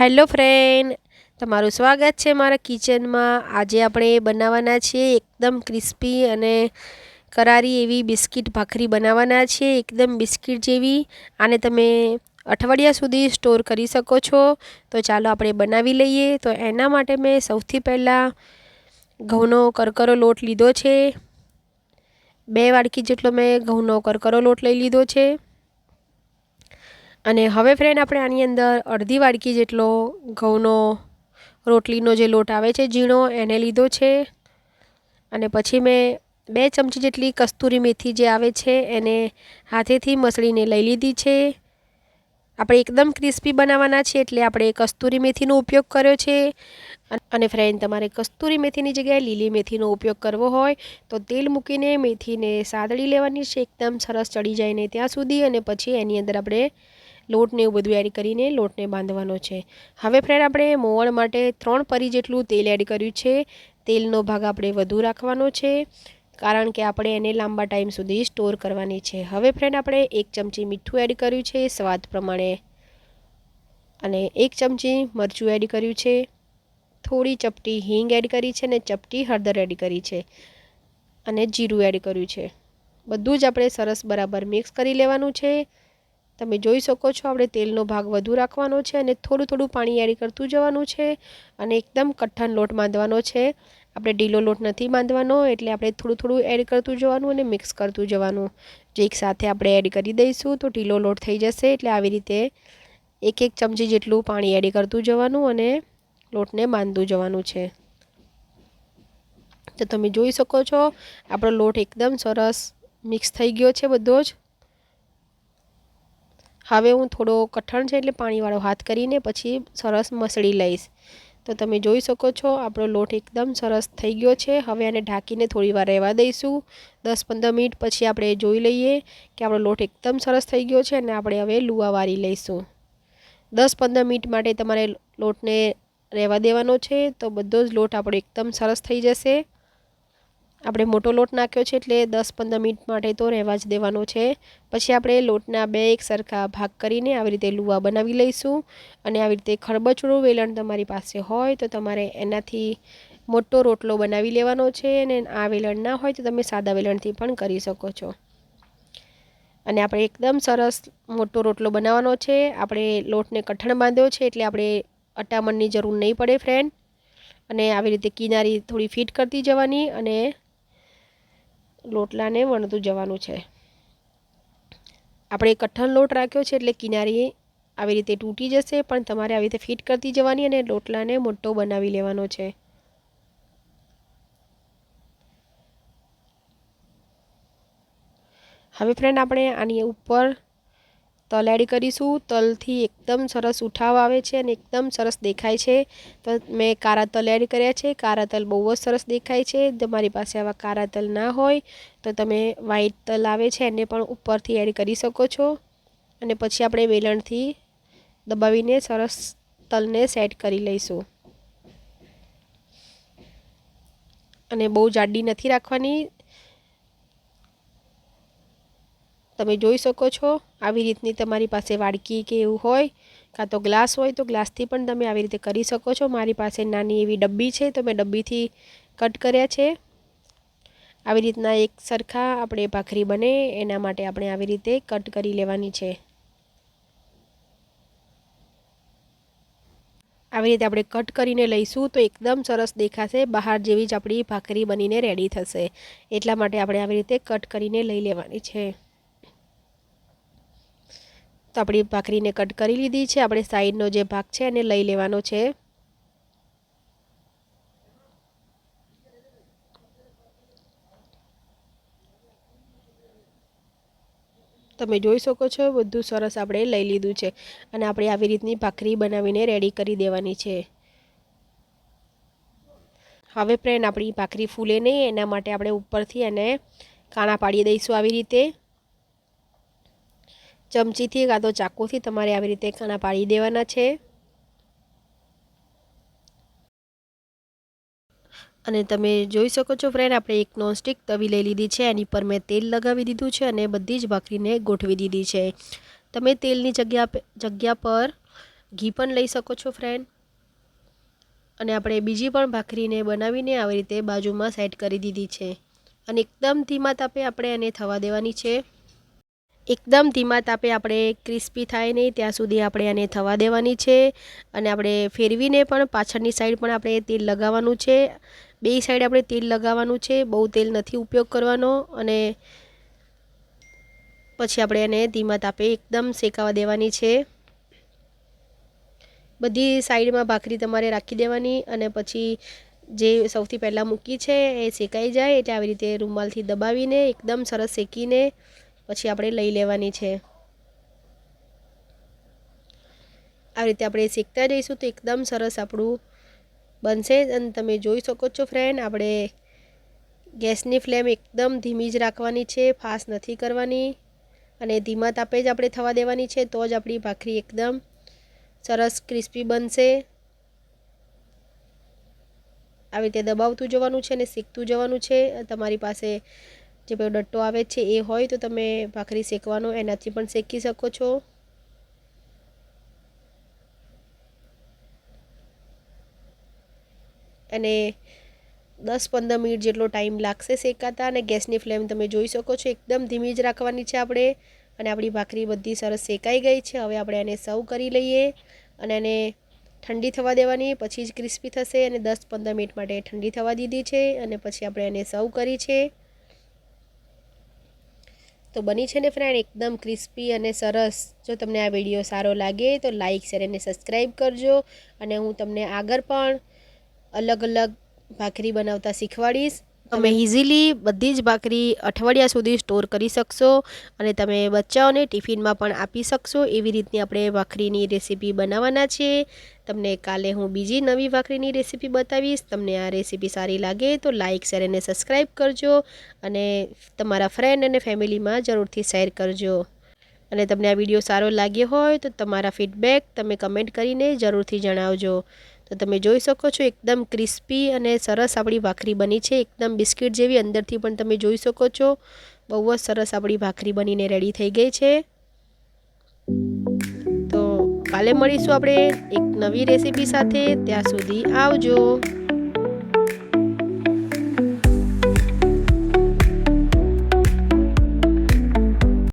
Hello friend, તમારું સ્વાગત છે મારા કિચનમાં. આજે આપણે બનાવવાના છીએ એકદમ ક્રિસ્પી અને કરારી એવી બિસ્કિટ ભાખરી બનાવવાના છીએ. એકદમ બિસ્કિટ જેવી. આને તમે અઠવાડિયા સુધી સ્ટોર કરી શકો છો. તો ચાલો આપણે બનાવી લઈએ. તો એના માટે મેં સૌથી પહેલાં ઘઉંનો કરકરો લોટ લીધો છે. બે વાડકી જેટલો મેં ઘઉંનો કરકરો લોટ લઈ લીધો છે. અને હવે ફ્રેન્ડ આપણે આની અંદર અડધી વાડકી જેટલો ઘઉંનો, રોટલીનો જે લોટ આવે છે, ઝીણો, એને લીધો છે. અને પછી મેં બે ચમચી જેટલી કસ્તુરી મેથી જે આવે છે, એને હાથેથી મસળીને લઈ લીધી છે. આપણે એકદમ ક્રિસ્પી બનાવવાના છે એટલે આપણે કસ્તુરી મેથીનો ઉપયોગ કર્યો છે. અને ફ્રેન્ડ તમારે કસ્તુરી મેથીની જગ્યાએ લીલી મેથીનો ઉપયોગ કરવો હોય, તો તેલ મૂકીને મેથીને સાદળી લેવાની છે. એકદમ સરસ ચડી જાય ને ત્યાં સુધી. અને પછી એની અંદર આપણે લોટને એવું બધું એડ કરીને લોટને બાંધવાનો છે. હવે ફ્રેન્ડ આપણે મોવણ માટે ત્રણ પરી જેટલું તેલ એડ કર્યું છે. તેલનો ભાગ આપણે વધુ રાખવાનો છે, કારણ કે આપણે એને લાંબા ટાઈમ સુધી સ્ટોર કરવાની છે. હવે ફ્રેન્ડ આપણે એક ચમચી મીઠું એડ કર્યું છે, સ્વાદ પ્રમાણે. અને એક ચમચી મરચું એડ કર્યું છે. થોડી ચપટી હિંગ એડ કરી છે અને ચપટી હળદર એડ કરી છે. અને જીરું એડ કર્યું છે. બધું જ આપણે સરસ બરાબર મિક્સ કરી લેવાનું છે. તમે જોઈ શકો છો, આપણે તેલનો ભાગ વધુ રાખવાનો છે અને થોડું થોડું પાણી એડ કરતું જવાનું છે અને એકદમ કઠણ લોટ બાંધવાનો છે. આપણે ઢીલો લોટ નથી બાંધવાનો એટલે આપણે થોડું થોડું એડ કરતું જવાનું અને મિક્સ કરતું જવાનું. જે એક સાથે આપણે એડ કરી દઈશું તો ઢીલો લોટ થઈ જશે, એટલે આવી રીતે એક એક ચમચી જેટલું પાણી એડ કરતું જવાનું અને લોટને બાંધતું જવાનું છે. તો તમે જોઈ શકો છો, આપણો લોટ એકદમ સરસ મિક્સ થઈ ગયો છે બધો જ. હવે હું થોડો કઠણ છે એટલે પાણીવાળો હાથ કરીને પછી સરસ મસળી લઈશ. તો તમે જોઈ શકો છો, આપણો લોટ એકદમ સરસ થઈ ગયો છે. હવે આને ઢાંકીને થોડી વાર રહેવા દઈશું. દસ પંદર મિનિટ પછી આપણે જોઈ લઈએ કે આપણો લોટ એકદમ સરસ થઈ ગયો છે અને આપણે હવે લુવા વારી લઈશું. દસ પંદર મિનિટ માટે તમારે લોટને રહેવા દેવાનો છે, તો બધો જ લોટ આપણો એકદમ સરસ થઈ જશે. આપણે મોટો લોટ નાખ્યો છે એટલે દસ પંદર મિનિટ માટે તો રહેવા જ દેવાનો છે. પછી આપણે લોટના બે એક સરખા ભાગ કરીને આવી રીતે લુવા બનાવી લઈશું. અને આવી રીતે ખરબચડું વેલણ તમારી પાસે હોય તો તમારે એનાથી મોટો રોટલો બનાવી લેવાનો છે અને આ વેલણ ના હોય તો તમે સાદા વેલણથી પણ કરી શકો છો. અને આપણે એકદમ સરસ મોટો રોટલો બનાવવાનો છે. આપણે લોટને કઠણ બાંધ્યો છે એટલે આપણે અટામણની જરૂર નહીં પડે ફ્રેન્ડ અને આવી રીતે કિનારી થોડી ફિટ કરતી જવાની અને લોટલાને વણતું જવાનું છે. આપણે કઠણ લોટ રાખ્યો છે એટલે કિનારી આવી રીતે તૂટી જશે, પણ તમારે આવી રીતે ફિટ કરતી જવાની અને લોટલાને મોટો બનાવી લેવાનો છે. હવે ફ્રેન્ડ આપણે આની ઉપર તલ એડ કરીશું. તલથી એકદમ સરસ ઉઠાવ આવે છે અને એકદમ સરસ દેખાય છે. તો મેં કારા તલ એડ કર્યા છે. કારા તલ બહુ જ સરસ દેખાય છે. તમારી પાસે આવા કારા તલ ના હોય, તો તમે વ્હાઈટ તલ આવે છે, એને પણ ઉપરથી એડ કરી શકો છો. અને પછી આપણે વેલણથી દબાવીને સરસ તલને સેટ કરી લઈશું. અને બહુ જાડી નથી રાખવાની. તમે જોઈ શકો છો, આવી રીતની તમારી પાસે વાડકી કે એવું હોય, કાં તો ગ્લાસ હોય તો ગ્લાસથી પણ તમે આવી રીતે કરી શકો છો. મારી પાસે નાની એવી ડબ્બી છે, તો મેં ડબ્બીથી કટ કર્યા છે. આવી રીતના એક સરખા આપણે ભાખરી બને, એના માટે આપણે આવી રીતે કટ કરી લેવાની છે. આવી રીતે આપણે કટ કરીને લઈશું તો એકદમ સરસ દેખાશે, બહાર જેવી જ આપણી ભાખરી બનીને રેડી થશે. એટલા માટે આપણે આવી રીતે કટ કરીને લઈ લેવાની છે. તો આપણી ભાખરીને કટ કરી લીધી છે. આપણે સાઈડનો જે ભાગ છે એને લઈ લેવાનો છે. તમે જોઈ શકો છો, બધું સરસ આપણે લઈ લીધું છે અને આપણે આવી રીતની ભાખરી બનાવીને રેડી કરી દેવાની છે. હવે ફ્રેન્ડ આપણી ભાખરી ફૂલે નહીં, એના માટે આપણે ઉપરથી એને કાણા પાડી દઈશું આવી રીતે. ચમચીથી કાં તો ચાકુથી તમારે આવી રીતે કાણા પાડી દેવાના છે. અને તમે જોઈ શકો છો ફ્રેન્ડ આપણે એક નોનસ્ટિક તવી લઈ લીધી છે. એની પર મેં તેલ લગાવી દીધું છે અને બધી જ ભાખરીને ગોઠવી દીધી છે. તમે તેલની જગ્યા જગ્યા પર ઘી પણ લઈ શકો છો ફ્રેન્ડ અને આપણે બીજી પણ ભાખરીને બનાવીને આવી રીતે બાજુમાં સેટ કરી દીધી છે. અને એકદમ ધીમા તાપે આપણે એને થવા દેવાની છે. એકદમ ધીમા તાપે આપણે ક્રિસ્પી થાય નહીં, ત્યાં સુધી આપણે એને થવા દેવાની છે. અને આપણે ફેરવીને પણ પાછળની સાઈડ પણ આપણે તેલ લગાવવાનું છે. બે સાઈડ આપણે તેલ લગાવવાનું છે, બહુ તેલ નથી ઉપયોગ કરવાનો. અને પછી આપણે એને ધીમા તાપે એકદમ શેકાવા દેવાની છે. બધી સાઈડમાં ભાખરી તમારે રાખી દેવાની અને પછી જે સૌથી પહેલાં મૂકી છે એ શેકાઈ જાય એટલે આવી રીતે રૂમાલથી દબાવીને એકદમ સરસ શેકીને પછી આપણે લઈ લેવાની છે. આવી રીતે આપણે શીખતા જઈશું તો એકદમ સરસ આપણું બનશે અને તમે જોઈ શકો છો ફ્રેન્ડ આપણે ગેસની ફ્લેમ એકદમ ધીમી જ રાખવાની છે ફાસ્ટ નથી કરવાની અને ધીમા તાપે જ આપણે થવા દેવાની છે, તો જ આપણી ભાખરી એકદમ સરસ ક્રિસ્પી બનશે. આવી રીતે દબાવતું જવાનું છે અને શીખતું જવાનું છે. તમારી પાસે જે પેલો ડટ્ટો આવે છે એ હોય તો તમે ભાખરી શેકવાનો, એનાથી પણ શેકી શકો છો. અને દસ પંદર મિનિટ જેટલો ટાઈમ લાગશે શેકાતા અને ગેસની ફ્લેમ તમે જોઈ શકો છો, એકદમ ધીમી જ રાખવાની છે આપણે. અને આપણી ભાખરી બધી સરસ શેકાઈ ગઈ છે, હવે આપણે એને સર્વ કરી લઈએ અને એને ઠંડી થવા દેવાની, પછી જ ક્રિસ્પી થશે અને દસ પંદર મિનિટ માટે ઠંડી થવા દીધી છે અને પછી આપણે એને સર્વ કરી છે. તો બની છે ને ફ્રેન્ડ એકદમ ક્રિસ્પી અને સરસ. જો તમને આ વીડિયો સારો લાગે તો લાઇક શેર અને સબસ્ક્રાઈબ કરજો. અને હું તમને આગળ પણ અલગ અલગ ભાખરી બનાવતા શીખવાડીશ. તમે ઇઝીલી બધી જ ભાખરી અઠવાડિયા સુધી સ્ટોર કરી શકશો અને તમે બચ્ચાઓને ટિફિનમાં પણ આપી શકશો. એવી રીતની આપણે ભાખરીની રેસીપી બનાવવાના છે તમને કાલે હું બીજી નવી ભાખરીની રેસીપી બતાવીશ. તમને આ રેસીપી સારી લાગે તો લાઇક શેર અને સબસ્ક્રાઈબ કરજો અને તમારા ફ્રેન્ડ અને ફેમિલીમાં જરૂરથી શેર કરજો. અને તમને આ વીડિયો સારો લાગ્યો હોય તો તમારા ફીડબેક તમે કમેન્ટ કરીને જરૂરથી જણાવજો. તો તમે જોઈ શકો છો, એકદમ ક્રિસ્પી અને સરસ આપણી ભાખરી બની છે. એકદમ બિસ્કિટ જેવી અંદરથી પણ તમે જોઈ શકો છો. બહુ જ સરસ આપણી ભાખરી બનીને રેડી થઈ ગઈ છે. તો કાલે મળીશું આપણે એક નવી રેસીપી સાથે. ત્યાં સુધી આવજો.